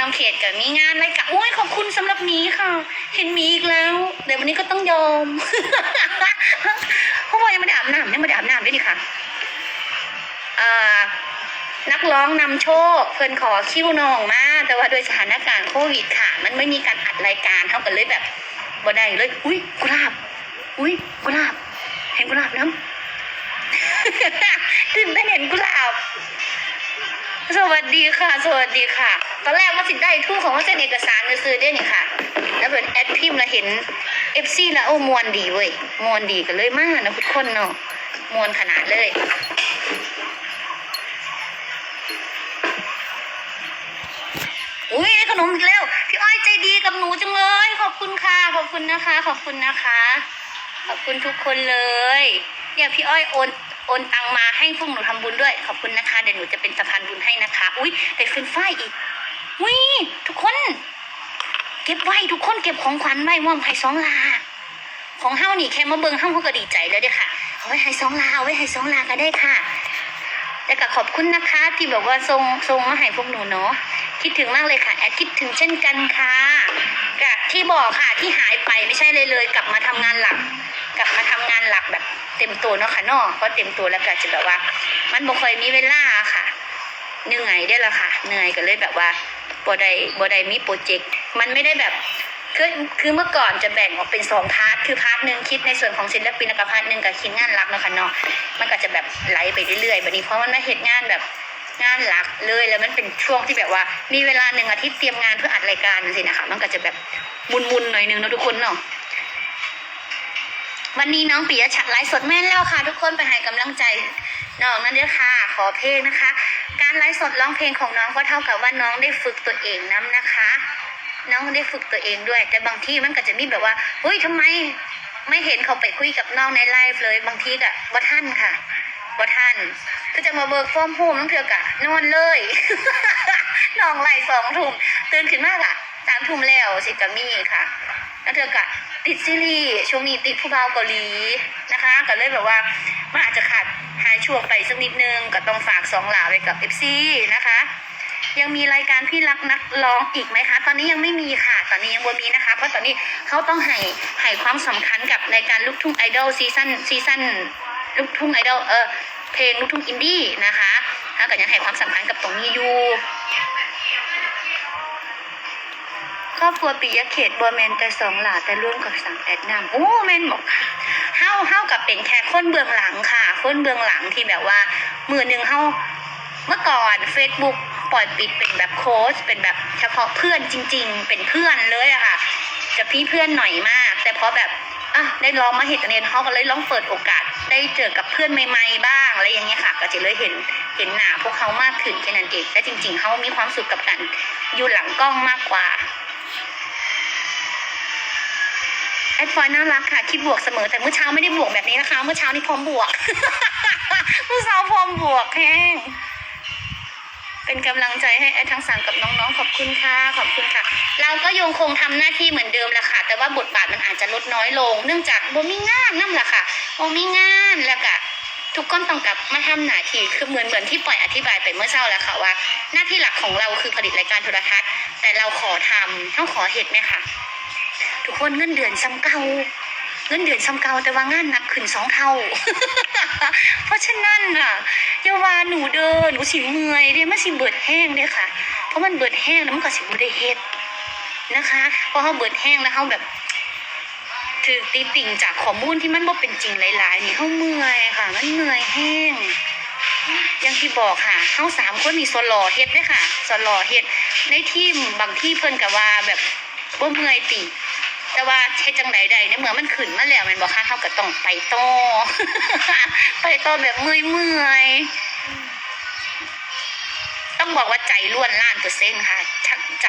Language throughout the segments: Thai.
น้องเขตกับมีงานอะไรกับโอ้ยขอบคุณสำหรับมีค่ะ เห็นมีอีกแล้ว เดี๋ยววันนี้ก็ต้องยอมเพราะว่ายังไม่ได้อาบน้ำยังไม่ได้อาบน้ำด้วยนี่ค่ะนักร้องนำโชค เพิ่นขอคิวน้องมาแต่ว่าโดยสถานการณ์โควิดค่ะ มันไม่มีการอัดรายการเท่ากันเลยแบบบ่ได้เลย อุ้ยกุหลาบ อุ้ยกุหลาบ เห็นกุหลาบน้ำตื่นเต้นเห็นกุหลาบ สวัสดีค่ะ สวัสดีค่ะ ตอนแรกว่าสิได้ทู่ของว่าเส้นเอกสารซื้อได้นี่ค่ะ แล้วเป็นแอดพิมพ์ล้วเห็นเอฟซีแล้วโอ้มวนดีเว้ยมวนดีกันเลยมากนะทุกคนเนาะมวนขนาดเลยอุ้ยขนมอีกแล้ว พี่อ้อยใจดีกับหนูจังเลย ขอบคุณค่ะ ขอบคุณนะคะ ขอบคุณนะคะ ขอบคุณทุกคนเลย เนี่ยพี่อ้อยโอน โอนตังมาให้พวกหนูทำบุญด้วย ขอบคุณนะคะ เดี๋ยวหนูจะเป็นสะพานบุญให้นะคะ อุ้ยได้เฟรนช์ฟรายอีกอุ้ยทุกคน เก็บไว้ทุกคนเก็บของขวัญไว้ว่อมไผ่สองลา ของเฮานี่แค่มาเบิงเฮาเขาก็ดีใจแล้วเด้ค่ะ เอาไว้ให้สองลาเอาไว้ให้สองลาก็ได้ค่ะแต่ก็ขอบคุณนะคะ ที่แบบว่าทรงทรงมาให้พวกหนูเนาะคิดถึงมากเลยค่ะแอดคิดถึงเช่นกันค่ะกะที่บอกค่ะที่หายไปไม่ใช่เลยเลย กลับมาทำงานหลัก กลับมาทำงานหลักแบบเต็มตัวเนาะค่ะนาะเพราะเต็มตัวแล้วก็จะแบบว่า มันบ่ค่อยมีเวลาค่ะเหนื่อยได้ละค่ะเหนื่อยก็เลยแบบว่าบ่ได้บ่ได้มีโปรเจกต์มันไม่ได้แบบคือคือเมื่อก่อนจะแบ่งออกเป็นสองพาร์ทคือพาร์ทหนึ่งคิดในส่วนของศิลปินแล้วกับพาร์ทหนึ่งกับคิดงานหลักเนาะค่ะเนาะมันก็จะแบบไหลไปเรื่อยๆแบบนี้เพราะมันมาเหตุงานแบบงานหลักเลยแล้วมันเป็นช่วงที่แบบว่า มีเวลาหนึ่งอาทิตย์เตรียมงานเพื่ออัดรายการสินะคะมันก็จะแบบมุนๆหน่อยนึงเนาะทุกคนเนาะ วันนี้น้องปิยะชัดไลฟ์สดแม่นแล้วค่ะ ทุกคนไปให้กำลังใจน้องนั่นเด้อค่ะ ขอเพลงนะคะ การไลฟ์สดร้องเพลงของน้องก็เท่ากับว่าน้องได้ฝึกตัวเองน้ำนะคะ น้องได้ฝึกตัวเองด้วย แต่บางที่มันก็จะมีแบบว่าเฮ้ยทำไมไม่เห็นเขาไปคุยกับน้องในไลฟ์เลย บางทีก็บ่ท่านค่ะบ่ท่านก็จะมาเบิกฟอร์มโฮมน้องเถือกะนอนเลยน้องไล่สองทุ่มตื่นขึ้นมากอะสามทุ่มแล้วสิกะมี่ค่ะแล้วเธอกะ ติดซีรีส์ช่วงนี้ติดผู้บ่าวเกาหลีนะคะก็เลยแบบว่ามันอาจจะขาดหายช่วงไปสักนิดนึงก็ต้องฝากสองหลาไว้กับเอฟซีนะคะ ยังมีรายการพี่รักนักร้องอีกไหมคะ ตอนนี้ยังไม่มีค่ะ ตอนนี้ยังบ่มีนะคะ เพราะตอนนี้เขาต้องให้ให้ความสำคัญกับรายการลูกทุ่งไอดอลซีซั่นซีซั่นลูกทุ่งไอดอลเออเพลงลูกทุ่งอินดี้นะคะถ้าก็ยังให้ความสำคัญกับตรงนี้อยู่ ครอบครัวปิยะเขตบัวแมนแต่สองหลาแต่ร่วมกับสังแอดนำโอ้แมนบอกค่ะเฮาเฮากับเป็นแค่คนเบื้องหลังค่ะ คนเบื้องหลังที่แบบว่า มือหนึ่งเฮาเมื่อก่อน Facebook ปล่อยปิดเป็นแบบโค้ชเป็นแบบเฉพาะเพื่อนจริง ๆ เป็นเพื่อนเลยอะค่ะ จะพี่เพื่อนหน่อยมาก แต่พอแบบอะได้ลองมาเห็นอันนี้เขาก็เลยลองเปิดโอกาส ได้เจอกับเพื่อนใหม่ๆบ้างอะไรอย่างเงี้ยค่ะ ก็จะเลยเห็นเห็นหน้าพวกเขามากขึ้นแค่นั้นเองแต่จริง ๆเขามีความสุขกับการอยู่หลังกล้องมากกว่า แอดฟอยน่ารักค่ะ คิดบวกเสมอแต่เมื่อเช้าไม่ได้บวกแบบนี้นะคะ เมื่อเช้านี่พร้อมบวกเมื่อเช้าพร้อมบวกแห้งเป็นกำลังใจให้แอดทั้งสามกับน้องๆ ขอบคุณค่ะ ขอบคุณค่ะ เราก็ยังคงทำหน้าที่เหมือนเดิมแหละค่ะ แต่ว่าบทบาทมันอาจจะลดน้อยลง เนื่องจากบ่มีงานนั่นแหละค่ะบ่มีงานแล้วก็ทุกคนต้องกลับมาทำหน้าที่คือเหมือนเหมือนที่ปล่อยอธิบายไปเมื่อเช้าแล้วค่ะว่า หน้าที่หลักของเราคือผลิตรายการโทรทัศน์ แต่เราขอทำเท่าขอเหตุไหมคะ ทุกคนเงินเดือนซ้ำเก่าเงินเดือนซ้ำเก่าแต่ว่างานหนักขึ้นสองเท่า เพราะฉะนั้นน่ะอย่าว่าหนูเดินหนูสิเมื่อยเด้มันสิเบิดแห้งเด้ค่ะ เพราะมันเบิดแห้งแล้วมันก็สิบ่ได้เฮ็ดนะคะเพราะเขาเบิดแห้งแล้วเขาแบบถือตีติ่งจากข้อมูลที่มันบ่เป็นจริงหลาย ๆ นี่เขาเมื่อยค่ะมันเหนื่อยแห้งอย่างที่บอกค่ะเฮาสามคนนี่สลอเฮ็ดด้วยค่ะสลอเฮ็ดในทีมบางที่เพิ่นก็ว่าแบบบ่เมื่อยติ แต่ว่าเฮ็ดจังใดใดในเมื่อมันขึ้นมาแล้วมันบอกค่ะเฮาก็ต้องไปโตไปโตแบบเมื่อยเมื่อยๆต้องบอกว่าใจล้วนล้านเปอร์เซ็นต์ค่ะชักใจ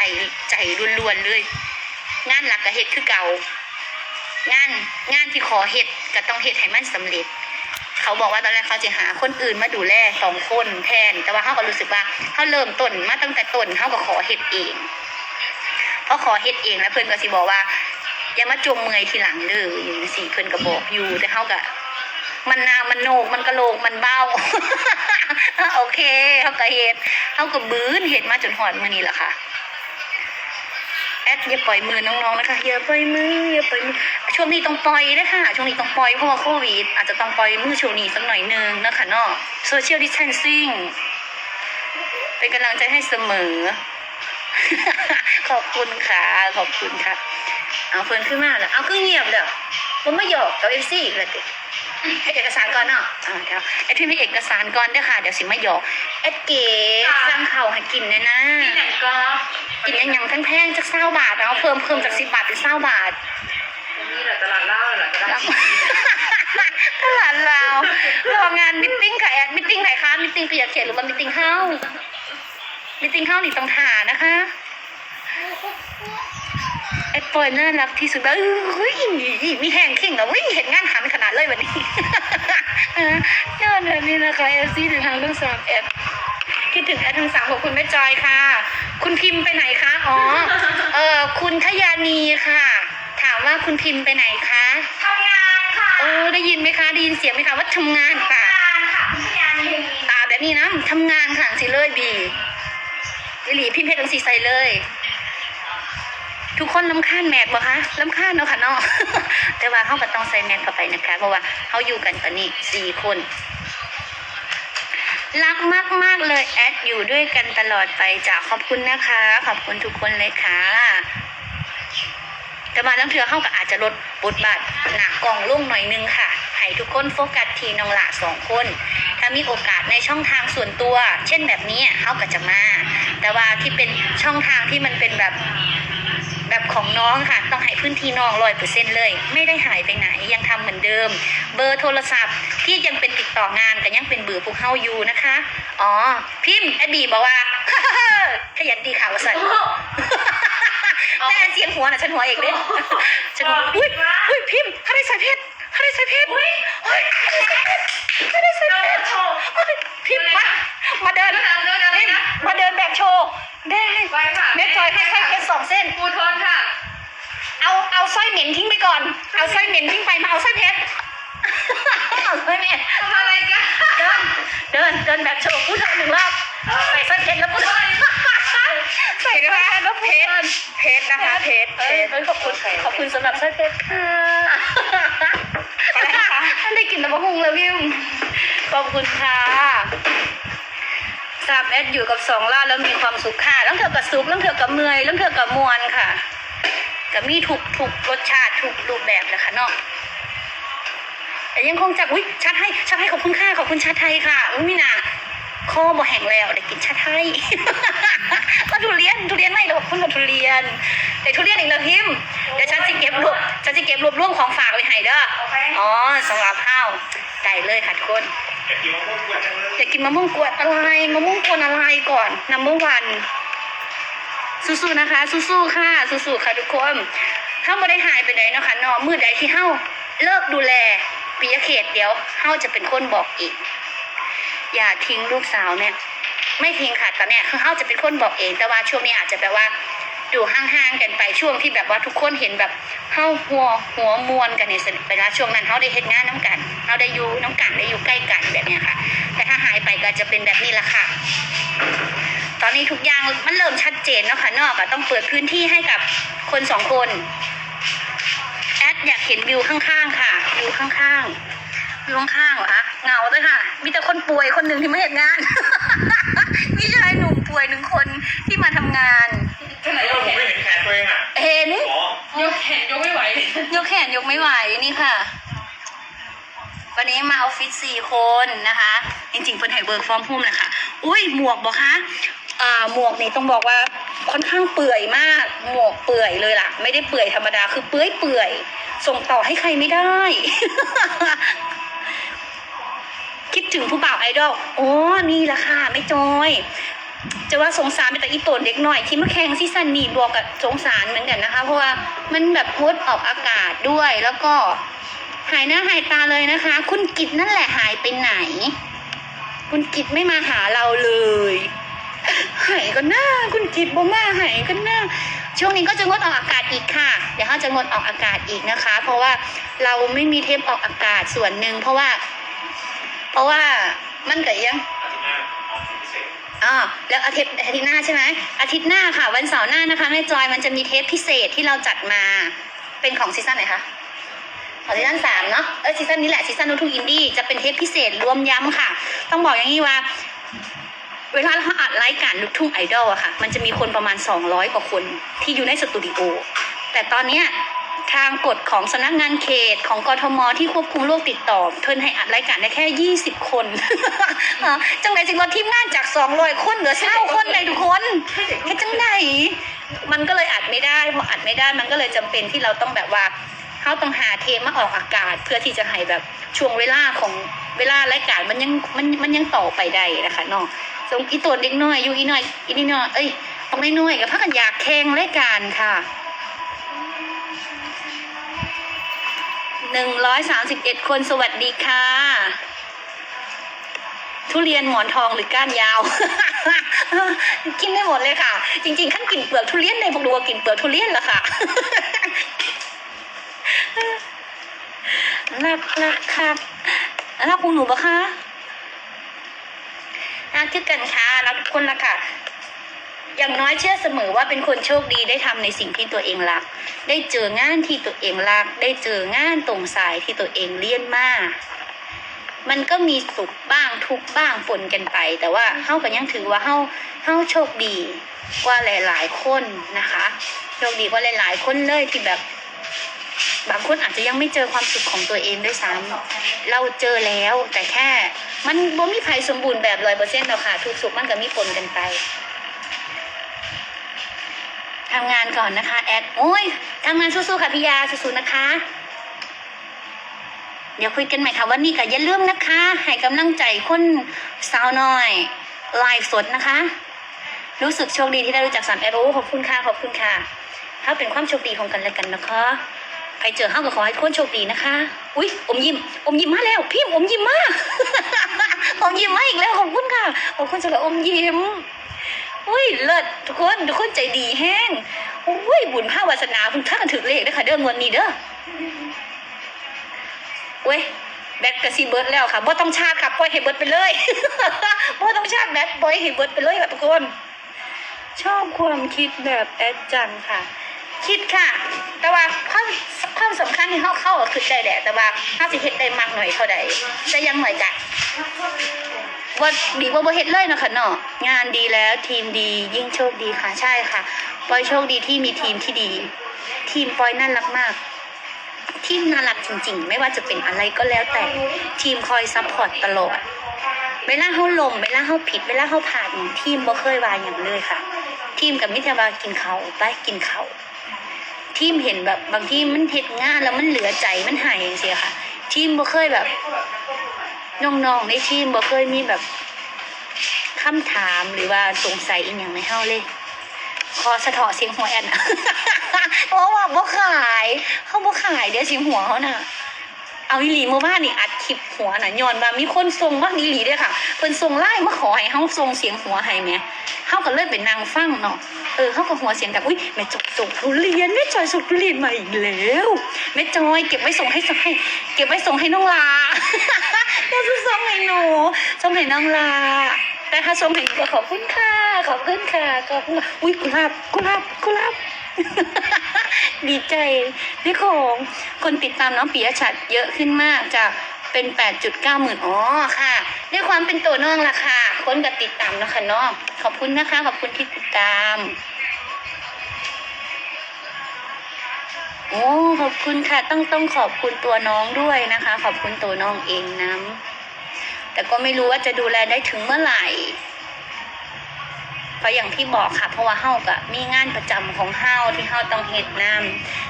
ใจล้วนๆเลย งานหลักก็เฮ็ดคือเก่างานงานที่ขอเฮ็ดก็ต้องเฮ็ดให้มันสำเร็จ เขาบอกว่าตอนแรกเขาจะหาคนอื่นมาดูแลสองคนแทน แต่ว่าเขาก็รู้สึกว่าเขาเริ่มต้นมาตั้งแต่ต้นเขาก็ขอเฮ็ดเองเพราะขอเฮ็ดเองแล้วเพื่อนก็สิบอกว่า อย่ามาจมเมื่อยทีหลังเด้ออย่างนี้สิเพิ่นก็บอกอยู่แต่เขาก็มันนามันโนกมันกระโหลกมันเบ้า โอเคเขาก็เฮ็ดเขาก็บื้นเฮ็ดมาจนหอดมื้อนี้แหละค่ะแอดอย่าปล่อยมือน้องๆนะคะอย่าปล่อยมืออย่าปล่อยมือช่วงนี้ต้องปล่อยนะคะช่วงนี้ต้องปล่อยเพราะว่าโควิดอาจจะต้องปล่อยมือช่วงนี้สักหน่อยนึงนะคะเนาะโซเชียลดิสเทนซิ่งเป็นกำลังใจให้เสมอ ขอบคุณค่ะ ขอบคุณค่ะ เอาเฟิร์นขึ้นมาแล้วเอาขึ้นเงียบเด้อผมไม่หยอกกับเอฟซีเลยติให้เอกสารก่อนเนาะอ่าเดี๋ยวเอ็ดพี่มีเอกสารก่อนเด้อค่ะ เดี๋ยวสิมาหยอกเอ็ดเก๋สั่งข้าวให้กินแน่นะ ที่ไหนก็กินอยังยังแพงๆจากเศร้าบาทเอาเพิ่มเพิ่มจากสิบบาทเป็นเศร้าบาท นี่แหละตลาดเหล้าแหละตลาดชีตลาดเรารองานมิทติ้งค่ะแอดมิทติ้งไหนคะมิทติ้งเปียกเขียนหรือว่ามิทติ้งเฮ้ามิทติ้งเฮ้านี่ต้องถ่านะคะ แอดปอยน่ารักที่สุดเลยเฮ้ยมีแห้งเข่งแล้วเฮ้ยเห็นงานหันขนาดเลยวันนี้เออยอดแบบนี้นะคะเอฟซีถึงทางเรื่องสามแอดคิดถึงแอดทั้งสามขอบคุณแม่จอยค่ะ คุณพิมพ์ไปไหนคะ อ๋อ เออคุณทยานีค่ะ ถามว่าคุณพิมพ์ไปไหนคะทำงานค่ะโอ้ได้ยินไหมคะ ได้ยินเสียงไหมคะว่าทำงานค่ะงานค่ะพี่ยานีตาแบบนี้นะทำงานค่ะสิเลยบีวิลีพิมพ์เพชรตังสีใส่เลย ทุกคนลำคาญแมกปะคะลำคาญเนาะค่ะเนาะแต่ว่าเขาก็ต้องใส่แมกเข้าไปนะคะ เพราะว่าเขาอยู่กันตอนนี้สี่คนรักมากมากๆเลยแอดอยู่ด้วยกันตลอดไปจ้ะขอบคุณนะคะ ขอบคุณทุกคนเลยค่ะแต่มาทั้งเทือเข้ากับอาจจะลดบทบาทหนักกล่องลุ่งหน่อยนึงค่ะให้ทุกคนโฟกัสทีน้องหละสองคน ถ้ามีโอกาสในช่องทางส่วนตัว เช่นแบบนี้เข้ากับจะมา แต่ว่าที่เป็นช่องทางที่มันเป็นแบบ แบบของน้องค่ะต้องให้พื้นที่น้องร้อยเปอร์เซ็นเลย ไม่ได้หายไปไหนยังทำเหมือนเดิม เบอร์โทรศัพท์ที่ยังเป็นติดต่องานก็ยังเป็นเบอร์พวกเข้าอยู่นะคะ อ๋อ พิมพ์แอดดีบอกว่าขยันดีข่าววสันแต่เสียงหัวน่ะฉันหัวเองเด้ฉันหัวอุ้ยอุ้ยพิมพ์ถ้าได้ใส่เพชร ถ้าได้ใส่เพชรอุ้ยถ้าได้ใส่เพชรเฮ้ยพิมพ์มามาเดินเดินเดินอะไรนะมาเดินแบบโชว์ได้ไปค่ะแม่จอยให้ใส่เพชรสองเส้นปูทนค่ะ เอาเอาสร้อยเหม็นทิ้งไปก่อน เอาสร้อยเหม็นทิ้งไปมาเอาสร้อยเพชรเอาสร้อยเหม็นทำอะไรกันเดินเดินเดินแบบโชว์พูดหนึ่งรอบใส่สร้อยเพชรแล้วพูดใส่กระแล้วเพชรเพชรนะคะเพชรเพชรขอบคุณขอบคุณสำหรับสร้อยเพชรค่ะอะไรคะ ท่านได้กลินน้ำมะฮุงแล้วพี่ขอบคุณค่ะสามเอสอยู่กับสองล่าแล้วมีความสุขค่ะแล้วเธอกับสุขแล้วเธอกับเมื่อยแล้วเธอกับมวนค่ะกับมีถูกถูกรสชาติถูกรูปแบบเลยค่ะเนาะแต่ยังคงจับอุ้ยชัดให้ชัดให้ขอบคุณค่ะขอบคุณชาไทยค่ะอุ้ยมีนาคอบ่แห้งแล้วได้กินชาไทยมาทุเรียนทุเรียนไม่หรอกคุณมาทุเรียน แต่ทุเรียนอีกแล้วพิมพ์เดี๋ยวฉันจะเก็บรวบฉันจะเก็บรวบรวมของฝากไว้ให้เด้ออ๋อสำหรับข้าวได้เลยค่ะทุกคนอยากกินมะม่วงกวนจังเลยอยากินมะม่วงกวนอะไรมะม่วงกวนอะไรก่อนนัมเบอร์วันสู้ๆนะคะ สู้ๆค่ะสู้ๆค่ะทุกคนถ้าไม่ได้หายไปไหนนะคะนาะมือใดที่เฮาเลิกดูแลปิยเขตเดี๋ยวเฮาจะเป็นคนบอกอีก อย่าทิ้งลูกสาวเนี่ยไม่ทิ้งค่ะตอนเนี้ยคือเฮาจะเป็นคนบอกเอง แต่ว่าช่วงนี้อาจจะแบบว่า ดูห่างๆกันไปช่วงที่แบบว่าทุกคนเห็นแบบเฮาหัวหัวมวนกันเนี่ยเวลาช่วงนั้นเฮาได้เฮ็ดงานน้ำกันเฮาได้อยู่น้ำกันได้อยู่ใกล้กันแบบเนี้ยค่ะ แต่ถ้าหายไปก็จะเป็นแบบนี้ละค่ะ ตอนนี้ทุกอย่างมันเริ่มชัดเจนแล้วค่ะนอกอะต้องเปิดพื้นที่ให้กับคนสองคนแอดอยากเห็นวิวข้างๆค่ะวิวข้างๆวิวข้างๆเหรอคะเหงาเลยค่ะ มีแต่คนป่วยคนหนึ่งที่ไม่เห็นงานมีชายหนุ่มป่วยหนึ่งคนที่มาทำงาน ที่ไหนเออผมไม่เห็นแขนตัวเองอะเห็นอ๋อยกแขนยกไม่ไหวยกแขนยกไม่ไหวนี่ค่ะ วันนี้มาออฟฟิศสี่คนนะคะ จริงๆเพิ่นให้เบิร์กฟอร์มพุ่มนะคะอุ้ยหมวกบอกคะอ่าหมวกนี่ต้องบอกว่าค่อนข้างเปื่อยมาก หมวกเปื่อยเลยล่ะ ไม่ได้เปื่อยธรรมดาคือเปื่อยเปื่อยส่งต่อให้ใครไม่ได้ คิดถึงผู้บ่าวไอดอลโอ้นี่แหละค่ะ ไม่จอย จะว่าสงสารเป็นแต่อีโตนเด็กหน่อย ที่มาแข่งซีซันนี้บอกกับสงสารเหมือนกันนะคะ เพราะว่ามันแบบโพสออกอากาศด้วยแล้วก็หายหน้าหายตาเลยนะคะ คุณกิจนั่นแหละหายไปไหน คุณกิจไม่มาหาเราเลยหายก็หน้าคุณกิจบ่มาหายก็หน้าช่วงนี้ก็จะงดออกอากาศอีกค่ะ เดี๋ยวเขาจะงดออกอากาศอีกนะคะ เพราะว่าเราไม่มีเทปออกอากาศส่วนหนึ่งเพราะว่า เพราะว่ามันก็ยัง อาทิตย์หน้าอแล้วอาทิตย์อาทิตย์หน้าใช่ไหมอาทิตย์หน้าค่ะ วันเสาร์หน้านะคะแม่จอยมันจะมีเทปพิเศษที่เราจัดมาเป็นของซีซั่นไหนคะของซีซั่นสามเนาะเออซีซั่นนี้แหละซีซั่นนูทูอินดี้จะเป็นเทปพิเศษรวมย้ำค่ะ ต้องบอกอย่างนี้ว่า เวลาเราอัดรายการลูกทุ่งไอดอลอะค่ะ มันจะมีคนประมาณ 200 กว่าคนที่อยู่ในสตูดิโอแต่ตอนเนี้ย ทางกฎของสำนักงานเขตของกทมที่ควบคุมโรคติดต่อเทินให้อัดรายการได้แค่ 20 คนจังไรจึงลดทีมงานจาก 200 คนเหลือเท่าคนเลยทุกคนเฮ็ดจังไดมันก็เลยอัดไม่ได้พออัดไม่ได้มันก็เลยจำเป็นที่เราต้องแบบว่าเขาต้องหาเทมาออกอากาศ เพื่อที่จะให้แบบช่วงเวลาของเวลารายการมันยังมันมันยังต่อไปได้นะคะเนาะสมอีตัวเด็กน้อยอยู่อีน้อยอีนี่น้อยเอ้ยตรงน้อยๆกับพักกันอยากแข่งรายการค่ะ หนึ่งร้อยสามสิบเอ็ดคนสวัสดีค่ะ ทุเรียนหมอนทองหรือก้านยาว กินได้หมดเลยค่ะ จริงๆขั้นกินเปลือกทุเรียนในพวกดูว่ากินเปลือกทุเรียนละค่ะรักรักค่ะรักคุณหนูปะคะรักคือกันค่ะรักทุกคนละค่ะ อย่างน้อยเชื่อเสมอว่าเป็นคนโชคดีได้ทำในสิ่งที่ตัวเองรัก ได้เจองานที่ตัวเองรัก ได้เจองานตรงสายที่ตัวเองเลี่ยนมาก มันก็มีสุขบ้างทุกบ้างปนกันไป แต่ว่าเฮาก็ยังถือว่าเฮาเฮาโชคดีกว่าหลาย ๆ คนนะคะโชคดีกว่าหลาย ๆ คนเลยที่แบบ บางคนอาจจะยังไม่เจอความสุขของตัวเองด้วยซ้ำเราเจอแล้วแต่แค่ มันบ่มีใครสมบูรณ์แบบร้อยเปอร์เซ็นต์หรอกค่ะทุกสุขมันก็มีปนกันไป ทำงานก่อนนะคะ แอด โอ้ยทำงานสู้ๆค่ะพี่ยาสู้ๆนะคะ เดี๋ยวคุยกันใหม่ค่ะวันนี้ก็อย่าลืมนะคะ ให้กำลังใจคนสาวน้อยไลฟ์สดนะคะ รู้สึกโชคดีที่ได้รู้จักสามแอโรขอบคุณค่ะขอบคุณค่ะถ้าเป็นความโชคดีของกันและกันนะคะใครเจอห้าก็ขอให้ทุกคนโชคดีนะคะ อุ๊ยอมยิ้ม อมยิ้มมาแล้วพิมอมยิ้มมาอมยิ้มมาอีกแล้วขอบคุณค่ะ ขอบคุณสำหรับอมยิ้ม อุ้ยเลิศทุกคนทุกคนใจดีแห้งอุ้ยบุญภาวาสนาคุณท่ากันถึงเลขด้ค่ะเด้องวดนี้เด้อเว้ยแบตกระซีเบิร์ดแล้วค่ะบ่ต้องชาร์จค่ะปล่อยให้เบิร์ดไปเลยบ่ต้องชาร์จแบตปล่อยให้เบิร์ดไปเลยค่ะทุกคน ชอบความคิดแบบแอดจังค่ะ คิดค่ะ แต่ว่าความความสำคัญที่เข้าเข้าคือได้แหละแต่ว่าถ้าสิเฮ็ดได้มากหน่อยเท่าใดแต่ยังหน่อยกะ ว่าดีกว่าบ่เฮ็ดเลยนะคะเนาะงานดีแล้วทีมดียิ่งโชคดีค่ะใช่ค่ะปอยโชคดีที่มีทีมที่ดี ทีมปอยน่ารักมาก ทีมน่ารักจริง ๆ ไม่ว่าจะเป็นอะไรก็แล้วแต่ทีมคอยซัพพอร์ตตลอดเวลาเขาลมเวลาเขาผิดเวลาเขาผ่านทีมบ่เคยวายอย่างเลยค่ะ ทีมกับมิตรบากินเขาไปกินเขาทีมเห็นแบบบางทีมันเห็ดงานแล้วมันเหลือใจมันหายอย่างเสียค่ะ ทีมบ่เคยแบบ น้องๆในทีมบ่เคยมีแบบคำถามหรือว่าสงสัยอีกอย่างในเฮาเลยขอสะเทาะเสียงหัวแอนเพราะว่าบ่ขายเขาบ่ขายเดี๋ยวเสียงหัวเขาน่ะ เอาอีหลีเมื่อวานนี่อัดคลิปหัวน่ะย้อนว่ามีคนส่งว่าอีหลีด้อค่ะเพิ่นส่งไลน์มาขอให้เฮาส่งเสียงหัวให้แหมเฮาก็เลยไปนั่งฟังเนาะเออเฮาก็หัวเสียงกับอุ้ยแม่จอยส่งทุเรียนแม่จอยส่งทุเรียนมาอีกแล้วแม่จอยเก็บไว้ส่งให้ส่งให้เก็บไว้ส่งให้น้องลา เดี๋ยวจะส่งให้หนูส่งให้น้องลาแต่ถ้าส่งให้หนูก็ขอบคุณค่ะขอบคุณค่ะขอบคุณค่ะอุ้ยกุหลาบกุหลาบกุหลาบดีใจพี่โคงคนติดตามน้องปิยชัดเยอะขึ้นมากจากเป็น 8.9หมื่นอ๋อค่ะ ด้วยความเป็นตัวน้องล่ะค่ะ คนกับติดตามนะคะน้องขอบคุณนะคะ ขอบคุณที่ติดตาม โอ้ขอบคุณค่ะ ต้องต้องขอบคุณตัวน้องด้วยนะคะ ขอบคุณตัวน้องเองนะแต่ก็ไม่รู้ว่าจะดูแลได้ถึงเมื่อไหร่เพราะอย่างที่บอกค่ะ เพราะว่าเฮาก็มีงานประจำของเฮาที่เฮาต้องเฮ็ดนํ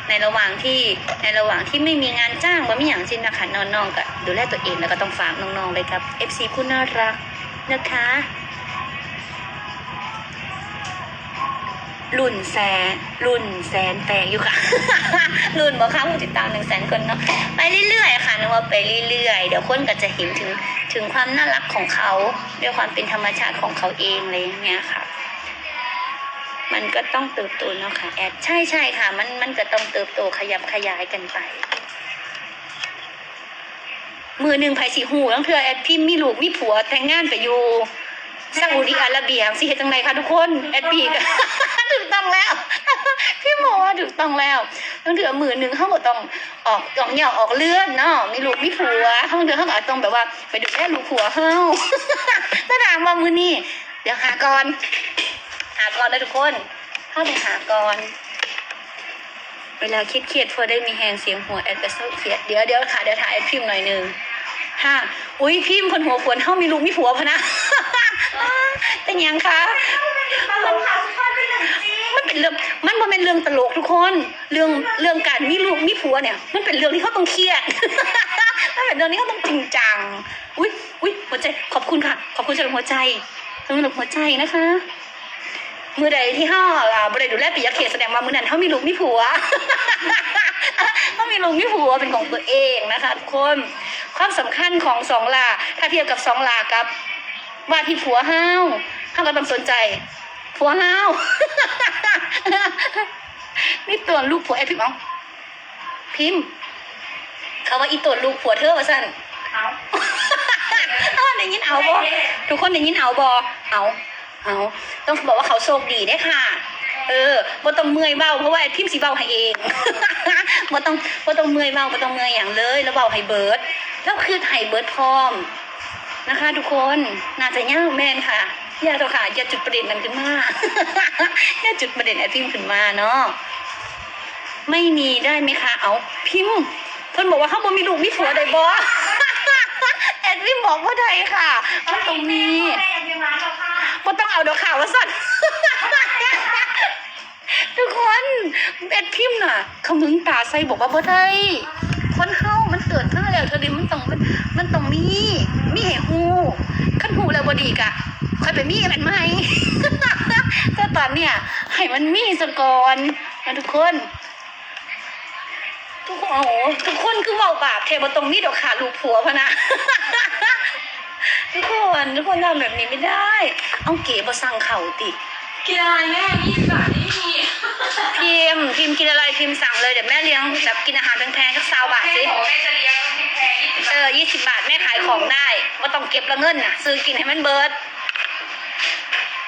ในระหว่างที่ในระหว่างที่ไม่มีงานจ้างบ่มีหยังสิ้นนะคะน้องๆก็ดูแลตัวเองแล้วก็ต้องฝากน้องๆเลยครับ FC ผู้น่ารักนะคะ รุ่นแสนรุ่นแสนแตกอยู่ค่ะ รุ่นบอกค่ะผู้ติดตามหนึ่งแสนคนเนาะไปเรื่อยๆค่ะนึกว่าไปเรื่อยๆ เดี๋ยวคนก็จะเห็นถึงถึงความน่ารักของเขาด้วยความเป็นธรรมชาติของเขาเองอะไรอย่างเงี้ยค่ะ มันก็ต้องเติบโตเนาะค่ะแอดใช่ใช่ค่ะ มันมันก็ต้องเติบโตขยับขยายกันไป มือหนึ่งไผ่สีหูตั้งเธอแอดพิมพ์มีลูกมีผัวแต่งงานไปอยู่ซาอุดิอาระเบียสิเฮ็ดจังไดคะทุกคนแอดปีก ต้องแล้วพี่หมอว่าถูกต้องแล้วต้องเดือหมือหนึ่งเขาก็ต้องออกออกเหนี่ยวออกเลือดเนาะมีลูกมีผัวเขาเดือเขาก็ต้องแบบว่า ไปดูแลลูกผัวเขาถ้าถามว่ามือนี่เดี๋ยวหาก่อนหาก่อนนะทุกคนเข้าไปหาก่อนเวลาคิดเครียดเพื่อได้มีแหงเสียงหัวแอดก็เศร้าเครียดเดี๋ยวเดี๋ยวค่ะเดี๋ยวถ่ายแอดพิมพ์หน่อยหนึงค่ะอุ้ยพิมพ์คนหัวควรเท่ามีลูกมีผัวพนะเป็นยังคะมาลงข่าวสุภาพเป็นหนึ่งจริง มันเป็นเรื่องมันบ่เป็นเรื่องตลกทุกคน เรื่องเรื่องการมีลูกมีผัวเนี่ย มันเป็นเรื่องที่เขาต้องเครียดมันเป็นเรื่องที่เขาต้องจริงจัง อุ้ยอุ้ยหัวใจขอบคุณค่ะ ขอบคุณสำหรับหัวใจสำหรับหัวใจนะคะมือใดที่ห้าอ่าบริดูแลปิยะเขตแสดงว่ามือนั้นเขามีลูกมีผัวเขามีลูกมีผัวเป็นของตัวเองนะคะทุกคนความสำคัญของสองลาถ้าเทียบกับสองลากับว่าที่ผัวห้าวห้าวก็ต้องสนใจผัวห้าว นี่ตัวลูกผัวไอ้พิมพ์เอาพิมพ์เขาว่าอีตัวลูกผัวเธอว่าสั่นเอาเออได้ยินเอาบอทุกคนได้ยินเอาบอเอาเอาต้องบอกว่าเขาโชคดีได้อค่ะ เออบ่ต้องเมื่อยเบ้าเพราะว่าไอ้พิมพ์สีเบ้าให้เองบ่ต้องบ่ต้องเมื่อยเบ้าบ่ต้องเมื่อยอย่างเลยแล้วเบ้าให้เบิร์ดแล้วคือให้เบิร์ดพร้อมนะคะ ทุกคนน่าจะยากแม่นค่ะ อย่าตัวค่ะอย่าจุดประเด็นนั้นขึ้นมาอย่าจุดประเด็นไอ้พิมพ์ขึ้นมาเนาะไม่มีได้ไหมคะ เอาพิมพ์เพิ่นบอกว่าเขาบ่มีลูกมีผัวได้บ่แอดพิมพ์บอกว่าได้ค่ะมันตรงนี้แม่ยังยังร้านเราค่ะบ่ต้องเอาดอกข่าวว่าสั่นทุกคนแอดพิมพ์น่ะเขามึงตาใส่บอกว่าบ่ได้คนเฮามันเกิดขึ้นแล้วเธอดิมันต้องมันมันต้องมีมีให้ฮู้คันฮู้แล้วบ่ดีกะ ค่อยไปมีมันใหม่แต่ตอนเนี้ยให้มันมีซะก่อนนะทุกคน ทุกคนโอ้โหทุกคนคือเว้าปากแค่บ่ต้องมีดอกขาลูกผัวพะนะทุกคนทุกคนทำแบบนี้ไม่ได้ เอาเก๋บ่สั่งเข่าติกินอะไรแม่ยี่สิบบาทนี่มีพิมพ์พิมพ์กินอะไรพิมพ์สั่งเลยเดี๋ยวแม่เลี้ยงแบบกินอาหารแพงๆสักสาวบาทแม่สิบอกว่าแม่จะเลี้ยงพริกแพงยี่สิบบาทเออยี่สิบบาทแม่ขายของได้ว่าต้องเก็บละเงินน่ะ ซื้อกินให้มันเบิด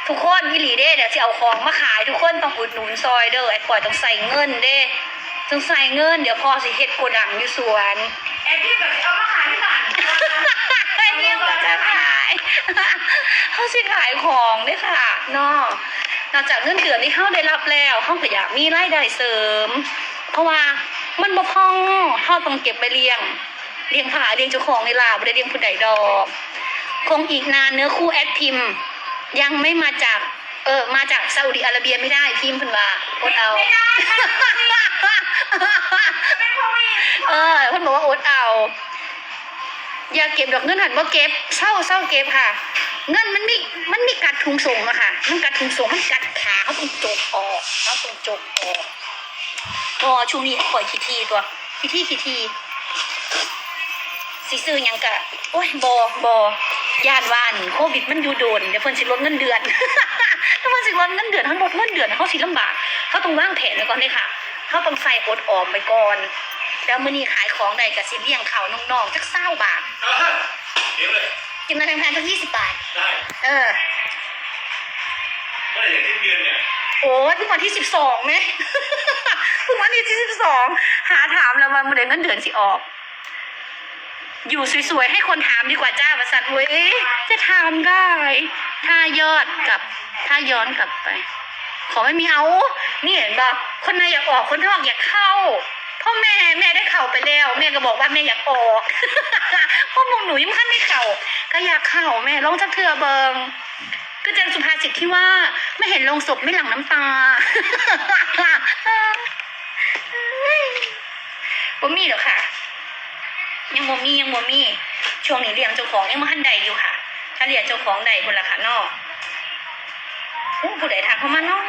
ทุกคนยี่หลีเด้เดี๋ยวจะเอาของมาขายทุกคนต้องอุดหนุนซอยเด้อไอ้ปล่อยต้องใส่เงินเด้ต้องใส่เงิน เดี๋ยวพอสิเฮ็ดโกดังอยู่สวนแอนดี้แบบเอามาขายที่บ้านไอ้เนี่ยก็จะขายเขาสิขายของเด้อค่ะเนาะนอกจากเงินเดือนที่เขาได้รับแล้วเขาก็อยากมีรายได้เสริม เพราะว่ามันบ่พองเขาต้องเก็บไปเลี้ยงเลี้ยงผาเลี้ยงเจ้าของในลาบ่ได้เลี้ยงผู้ใดดอก คงอีกนานเนื้อคู่แอดพิมพ์ ยังไม่มาจาก เออ มาจากซาอุดิอาระเบียไม่ได้พิมพ์เพิ่นว่าอดเอาไม่ได้ไม่พอมีเออเพิ่นบอกว่าอดเอา อย่าเก็บดอกเงินหันว่าเก็บเศร้าเศร้าเก็บค่ะ เงินมันมีมันมีกัดถุงส่งอะค่ะมันกัดถุงส่งมันกัดขาเขาต้องจกออกเขาต้องจกออกพอช่วงนี้ปล่อยขี้ทีตัวขี้ทีขี้ทีสิซื้อหยังกะโอ้ยบอบอ ยานวานโควิดมันอยู่โดนเดี๋ยวเพิ่นสิลดเงินเดือนถ้าเพิ่นสิลดเงินเดือนเขาลดเงินเดือนเขาสิลำบากเขาต้องวางแผนไว้ก่อนเลยค่ะเขาต้องใส่อดออมไปก่อนแล้วมื้อนี้ขายของได้กับสิเลี้ยงเขาวน้องๆจักเศร้าบาทเอาฮะเดี๋ยวเลยกินมาแพงๆจักยี่สิบบาทได้เออเมื่อไหร่จะสิ้นเดือนเนี่ยโอ้ยเพิ่งวันที่สิบสองไหมเพิ่งวันที่สิบสองหาถามแล้วว่าเมื่อไหร่เงินเดือนสิออก อยู่สวยๆ ให้คนถามดีกว่าจ้าประสันเว้ยจะถามได้ ถ้ายอดกับ ถ้าย้อนกลับไป ขอไม่มีเอานี่เห็นปะคนในอยากออกคนนอกอยากเข้าพ่อแม่แม่ได้เข้าไปแล้ว แม่ก็บอกว่าแม่อยากออกพ่อมงหนูยังขั้นไม่เข้าก็อยากเข้าแม่ลองจักเถื่อเบิงก็เจนสุภาษิตที่ว่า ไม่เห็นลงศพไม่หลั่งน้ำตาบ่มีหรอกค่ะ ยังบ่มียังบ่มี ช่วงนี้เลี้ยงเจ้าของยังบ่ทันใดอยู่ค่ะ ถ้าเลี้ยงเจ้าของใดคนละค่ะเนอกอู้ผู้ใดทักเข้ามาเนอ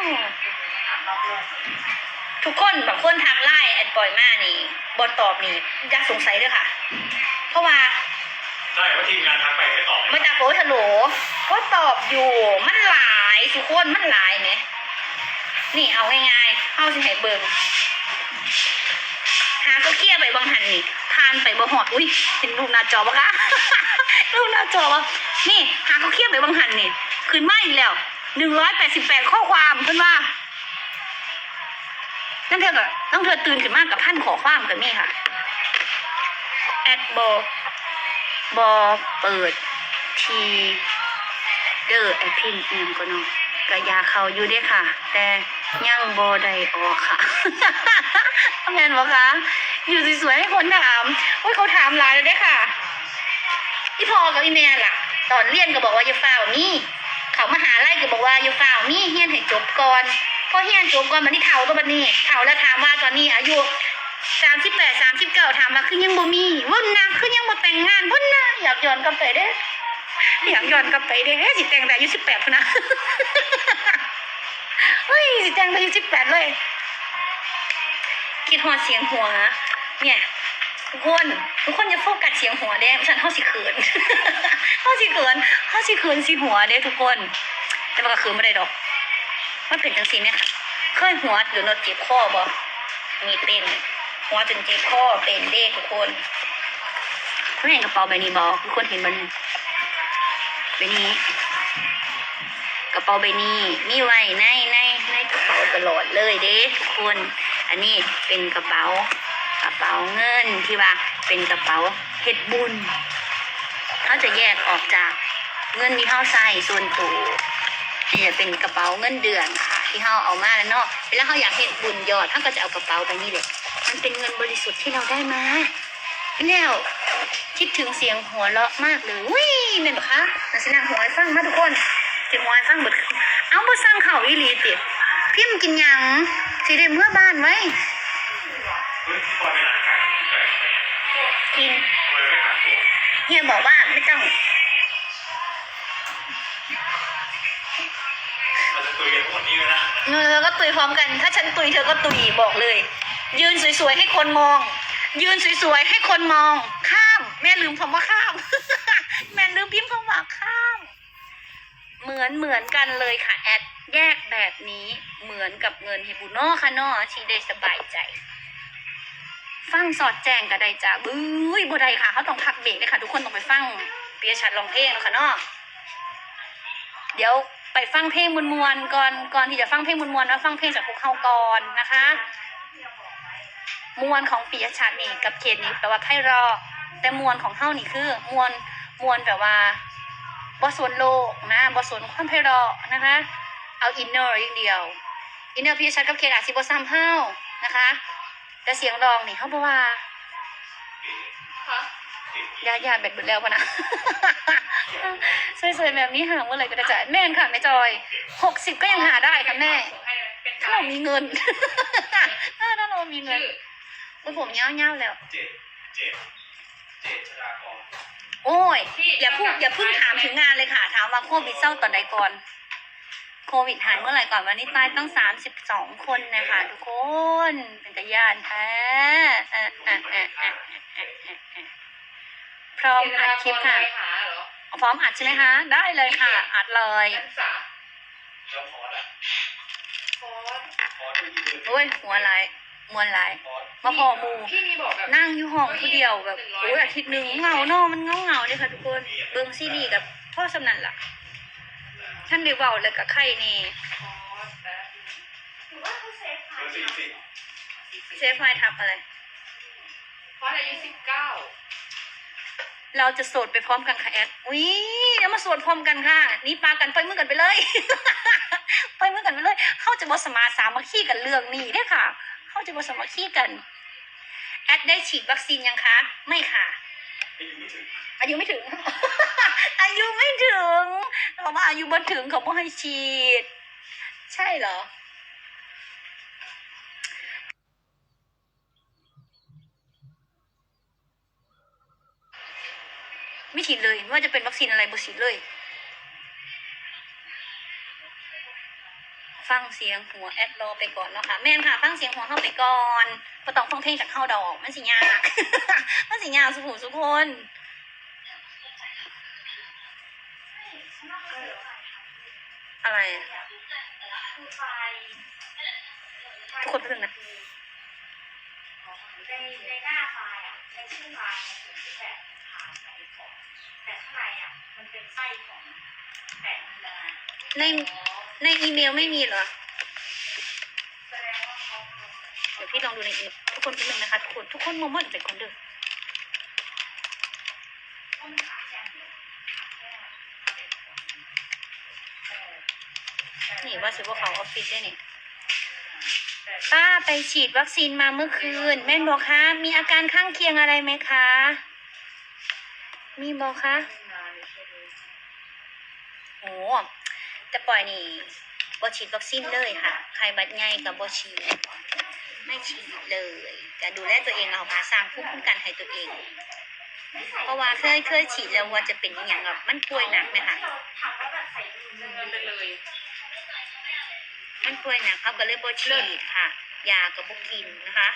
ทุกคนบางคนทักไล่แอดปล่อยมานี่บอตอบนี่อย่าสงสัยเด้อค่ะ เพราะว่าได้เพราะทีมงานทักไปไม่ตอบมาจากโอทะโหลก็ตอบอยู่มันหลายทุกคนมันหลายไหมนี่เอาง่ายๆเอาสิให้เบิ่งหาก็เคลียไปบางหันนี่ผ่านไปบ่หอดอุ้ยเห็นรูปหน้าจอปะคะรูปหน้าจอปะนี่หาก็เคลียไปบางหันนี่ขึ้นมาอีกแล้วหนึ่งร้อยแปดสิบแปดข้อความเพิ่นว่านั่นเธอกับต้องเธอตื่นขึ้นมากกับพันขอความกับนี่ค่ะแอดบอบอเปิดทีเดอร์ไอพินเอียงก็เนาะกะยาเขาอยู่ด้วยค่ะ แต่ยังบอได้ออกค่ะ แม่นบอกคะอยู่สวยๆให้คนถามโอ้ยเขาถามหลายเลยด้ค่ะพี่พอกับพี่แม่ล่ะ ตอนเรียนก็บอกว่าอย่าฝ่าวมีเขามาหาไล่ก็บอกว่าอย่าฝ่าวมีเฮียนให้จบก่อนพอเฮียนจบก่อนมันที่เท่าตัวบันนี้เท่าแล้วถามว่าตอนนี้อายุสามสิบแปดสามสิบเก้าถามว่าคือยังบ่มีวุ่นนะคือยังบ่แต่งงานวุ่นนะอยากย้อนกลับไปเด้อยากย้อนกลับไปเด้สิแต่งแต่อายุสิบแปดพนนะเฮ้ยสิแต่งแต่อายุสิบแปดเลย คิดฮอดเสียงหัว เนี่ย ทุกคนทุกคนอย่าโฟกัสเสียงหัวเด้ฉันเฮาสิเขินเฮาสิเขินเฮาสิเขินสิหัวเด้ทุกคน แต่ว่าก็คือไม่ได้ดอกมันเป็นจังซี่เนี่ยค่ะเคยหัวหรือเราเจ็บคอบ่มีเป็น หัวจนเจ็บคอเป็นเด้ทุกคนเขาเห็นกระเป๋าใบนี้บ่ทุกคนเห็นมันใบนี้ กระเป๋าใบนี้มีไว้ในในในกระเป๋าตลอดเลยเด้ทุกคน อันนี้เป็นกระเป๋ากระเป๋าเงินที่ว่าเป็นกระเป๋าเฮ็ดบุญเขาจะแยกออกจากเงินที่เขาใส่ส่วนตัวนี่จะเป็นกระเป๋าเงินเดือนค่ะที่เขาเอามาแล้วเนาะเวลาเขาอยากเฮ็ดบุญยอดเขาก็จะเอากระเป๋าใบนี้เลยมันเป็นเงินบริสุทธิ์ที่เราได้มาแล้วคิดถึงเสียงหัวเราะมากเลยวิเห็นปะคะนักแสดงหัวให้ฟังมาทุกคนเสียงหัวให้ฟังบดเอาบ่สร้างเขาอีหลีติพิมพ์กินยัง สิได้เมื่อบ้านไว้เฮ้ยพี่ปอยไปร้านไก่ไก่กินทำไมไม่กักตัวเฮียบอกว่าไม่ต้องเราจะคุยกันทั้งหมดนี้เลยนะเออก็ตุยพร้อมกัน ถ้าฉันตุยเธอก็ตุยบอกเลย ยืนสวยๆให้คนมอง ยืนสวยๆให้คนมอง ข้าม แม่ลืมคำว่าข้าม แม่ลืมพิมพ์คำว่าข้าม เหมือนเหมือนกันเลยค่ะแอด แยกแบบนี้เหมือนกับเงินเฮบุโน่ค่ะนาะชีได้สบายใจ ฟังสอดแจงกับไดจ้าบุ้ยบุไดค่ะเขาต้องพักเบรกเลยค่ะ ทุกคนต้องไปฟังเปียชัดร้องเพลงแล้วค่ะนาะเดี๋ยวไปฟังเพลงมวนๆก่อนก่อนที่จะฟังเพลงมวนๆว่าฟังเพลงจากพวกเขาก่อนนะคะ มวลของปียชัดนี่กับเขตนี่แปลว่าไพเราะแต่มวลของเฮานี่คือ มวลมวลแบบว่าบ่สวนโลกนะบ่สวนความไพเราะนะคะ เอาอินเนอร์อย่างเดียว อินเนอร์ปียชัดกับเขตอาจสิบซ้ำเฮานะคะ แต่เสียงรองนี่เฮาบ่ว่าค่ะญาติญาแบตเบิดแล้วพะนะสวยๆแบบนี้หาเมื่อไหร่ก็ได้จ่ายแม่นค่ะแม่จอยหกสิบก็ยังหาได้ค่ะแม่ถ้าเรามีเงินถ้าเรามีเงินชื่อโอ้ยผมเงี้ยวๆแล้วโอ้ยอย่าพูดอย่าพิ่งถามถึงงานเลยค่ะ ถามว่าโควิดเศร้าตอนใดก่อน โควิดหายเมื่อไหร่ก่อนวันนี้ตายตั้งสามสิบสองคนนะคะทุกคนเป็นตะยานแท้อะอะอะอะอะอะอะพร้อมอัดคลิปค่ะไปหาเหรอพร้อมอัดใช่ไหมคะได้เลยค่ะ อัดเลยนักศึกษาแล้วฟอสอะฟอสฟอสที่ยืนโอ้ยหัวไหลายมวนไหลายฟอสมาพอหมูพี่มีบอกแบบนั่งอยู่ห้องผู้เดียวแบบโอ้ยอาทิตย์หนึ่งเหงาเนอะมันเหงาเหงาๆเลยค่ะทุกคนเบิ่งซีรีส์กับพ่อสำนันล่ะ ท่านได้เว้าเลยกับใครนี่หรือว่าเขาเซฟเบอร์สี่สิบเซฟไมทับอะไรฟอสอายุสิบเก้าเราจะโสดไปพร้อมกันค่ะแอดวิแล้วมาโสดพร้อมกันค่ะนี่ปากันไปมือกันไปเลย ไปมือกันไปเลย เขาจะบอสมาสามัคคีกันเรื่องนี้ได้อค่ะ เขาจะบอสมัคคีกัน แอดได้ฉีดวัคซีนยังคะ ไม่ค่ะ อายุไม่ถึง อายุไม่ถึงเราว่าอายุมาถึงเขาบอกให้ฉีด ใช่เหรอไม่ฉีดเลยไม่ว่าจะเป็นวัคซีนอะไรบุฉีดเลย ฟังเสียงหัวแอดรอไปก่อนเนาะค่ะแม่นค่ะ ฟังเสียงหัวเข้าไปก่อนก็ต้องฟังเพลงจากเข้าดอก มันสิยากมันสิยากสุขุมสุกคนอะไรอะทุกคนเพิ่งนะในในหน้าไฟล์อะ ในชื่อลายของผมที่แปะฐานของของแต่ข้างในอะมันเป็นไส้ของแปะมีนาในในอีเมลไม่มีเหรอ แสดงว่าเขาทำแบบเดี๋ยวพี่ลองดูในอีเมลทุกคนเป็นหนึ่งนะคะทุกคนทุกคนมองว่าเป็นคนเดิมต้นขาแค่เดียวขาแค่เป็นของแต่แต่ นี่ว่าสิว่าเขาออฟฟิศได้นี่ ป้าไปฉีดวัคซีนมาเมื่อคืน แม่นบอกคะมีอาการข้างเคียงอะไรไหมคะ มีบอกคะไม่นานเลยใช่ไหมโอ้แต่ปล่อยนี่บอฉีดวัคซีนเลยค่ะ ใครบัดไงกับบอฉีด ไม่ฉีดเลยแต่ดูแลตัวเองเอาค่ะสร้างภูมิคุ้มกันให้ตัวเอง เพราะว่าเคยเคยฉีดแล้วว่าจะเป็นอย่างแบบมันป่วยหนักไหมคะถามว่าแบบใส่เงินไปเลย มันป่วยหนักเขาก็เลยบอฉีดค่ะ ยาก็บกินนะคะ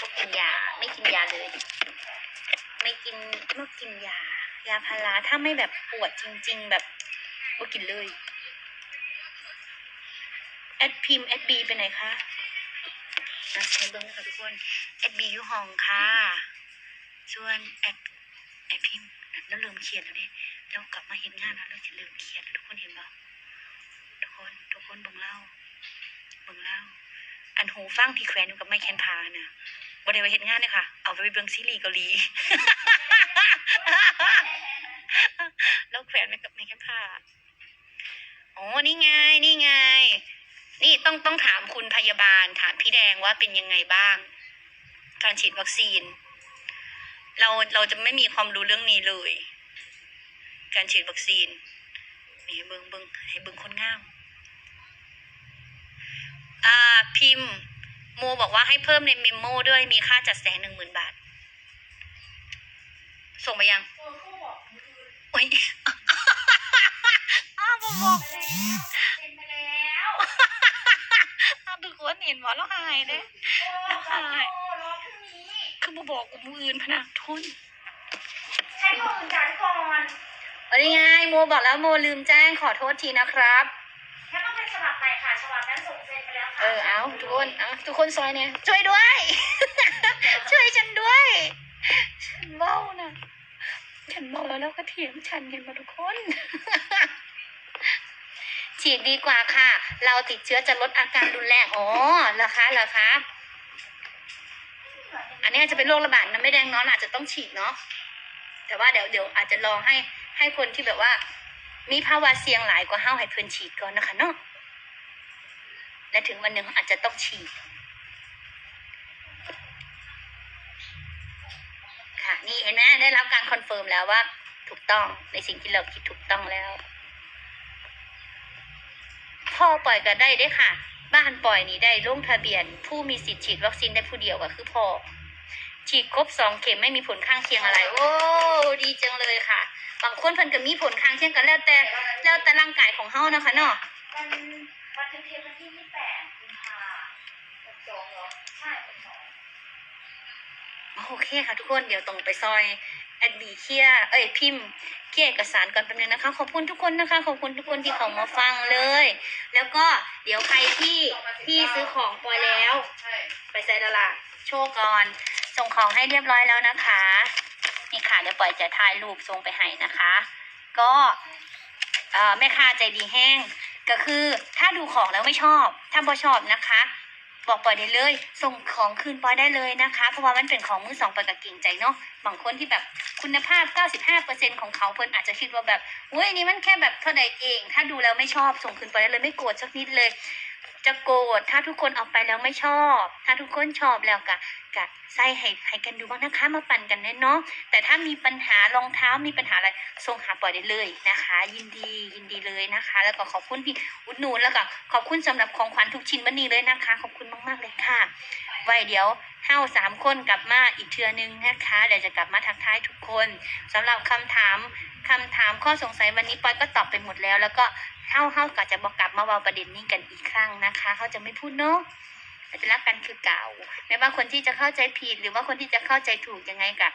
บกินยา ไม่กินยาเลย ไม่กินไม่กินยา ยาพาราถ้าไม่แบบปวดจริง ๆ แบบบกินเลย แอดพิมแอดบีไปไหนคะนะใช้เบิ้งนะคะทุกคนแอดบีอยู่ห้องค่ะ ส่วนแอดแอดพิมแล้วลืมเขียนแล้วเนี่ยเรากลับมาเห็นงานแล้วเราจะลืมเขียนแล้วทุกคนเห็นเปล่าทุก คนเบิ่งเล่าเบิ่งเล่าอันหูฟังที่แขวนอยู่กับไม้แคนพาน่ะบ่ได้ไปเห็นงานเลยค่ะ เอาไปเบิ่งซีรีส์เกาหลี แล้วแขวนไว้กับไม้แคนพาอ๋อนี่ไง นี่ไง นี่ต้องต้องถามคุณพยาบาล ถามพี่แดงว่าเป็นยังไงบ้าง การฉีดวัคซีน เราเราจะไม่มีความรู้เรื่องนี้เลย การฉีดวัคซีนนี่ให้เบิงเบิงให้เบิงคนงาม อ่าพิมพ์โมบอกว่าให้เพิ่มในเมมโมด้วยมีค่าจัดแสงหนึ่งหมื่นบาท ส่งไปยังตัวเขาบอกมือโอ้ยอ้าวบอกไปแล้วเป็นไปแล้วอ้าวทุกคนเห็นว่าเราหายเด้โอ้รอโอ้รอพรุ่งนี้คือบ่บอกกูมืออื่นพะนะทุนใช้คนอื่นจ่ายก่อนวันนี้ไงโมบอกแล้วโมลืมแจ้งขอโทษทีนะครับ เออเอาทุกคนเอาทุกคนซอยเนี่ยช่วยด้วย ช่วยฉันด้วย ฉันเมานะฉันเมาแล้วแล้วก็เถียงฉันเห็นมาทุกคน ฉีดดีกว่าค่ะ เราติดเชื้อจะลดอาการรุนแรงอ๋อเหรอคะเหรอคะ อันนี้จะเป็นโรคระบาดนะไม่แดงเนาะอาจจะต้องฉีดเนาะแต่ว่าเดี๋ยวเดี๋ยวอาจจะลองให้ให้คนที่แบบว่า มีภาวะเสี่ยงหลายกว่าเฮาให้เพิ่นฉีดก่อนนะคะเนาะ และถึงวันหนึ่งอาจจะต้องฉีดค่ะนี่เห็นไหมได้รับการคอนเฟิร์มแล้วว่าถูกต้องในสิ่งที่เราคิดถูกต้องแล้ว พ่อปล่อยก็ได้ด้ค่ะ บ้านปล่อยนี่ได้ลงทะเบียน ผู้มีสิทธิ์ฉีดวัคซีนได้ผู้เดียวก็คือพ่อฉีดครบสองเข็มไม่มีผลข้างเคียงอะไร โอ้ดีจังเลยค่ะ บางคนเพิ่นก็มีผลข้างเคียงกันแล้วแต่ แล้วแต่ร่างกายของเฮานะคะเนาะ วันวันเทียมวันที่ยี่แปดกุมภาหกสองเหรอใช่เป็นสองโอเคค่ะทุกคนเดี๋ยวตรงไปซอยแอดบีเคียเอ้ยพิมพ์เคียเอกสารก่อนแป๊บนึงนะคะ ขอบคุณทุกคนนะคะ ขอบคุณทุกคนที่เขามาฟังเลย แล้วก็เดี๋ยวใครที่ที่ซื้อของปล่อยแล้ว ไปใส่ตลาดโชว์ก่อน ส่งของให้เรียบร้อยแล้วนะคะ นี่ค่ะเดี๋ยวปล่อยจะถ่ายรูปส่งไปให้นะคะ ก็เอ่อแม่ค้าใจดีแห้ง ก็คือถ้าดูของแล้วไม่ชอบ ถ้าบ่ชอบนะคะ บอกปล่อยได้เลย ส่งของคืนปอยได้เลยนะคะ เพราะว่ามันเป็นของมือสองปอยกับเก่งใจเนาะบางคนที่แบบคุณภาพ 95%ของเขาเพิ่นอาจจะคิดว่าแบบเว้ยนี่มันแค่แบบเท่าใดเอง ถ้าดูแล้วไม่ชอบส่งคืนปอยได้เลยไม่โกรธสักนิดเลย จะโกรธถ้าทุกคนเอาไปแล้วไม่ชอบ ถ้าทุกคนชอบแล้วกะกะใส่ให้ให้กันดูบ้างนะคะมาปั่นกันเนาะแต่ถ้ามีปัญหารองเท้ามีปัญหาอะไรส่งหาปล่อยได้เลยนะคะ ยินดียินดีเลยนะคะ แล้วก็ขอบคุณที่อุดหนุนแล้วก็ขอบคุณสำหรับของขวัญทุกชิ้นวันนี้เลยนะคะ ขอบคุณมากๆเลยค่ะ ไว้เดี๋ยวเฮาสามคนกลับมาอีกเทือนึงนะคะเดี๋ยวจะกลับมาทักทายทุกคนสำหรับคำถาม คำถามข้อสงสัยวันนี้ปอยก็ตอบไปหมดแล้ว แล้วก็เฮาเฮาก็จะบอกกลับมาเว้าประเด็นนี้กันอีกครั้งนะคะเขาจะไม่พูดเนาะเราจะรักกันคือเก่าไม่ว่าคนที่จะเข้าใจผิดหรือว่าคนที่จะเข้าใจถูกยังไงกะ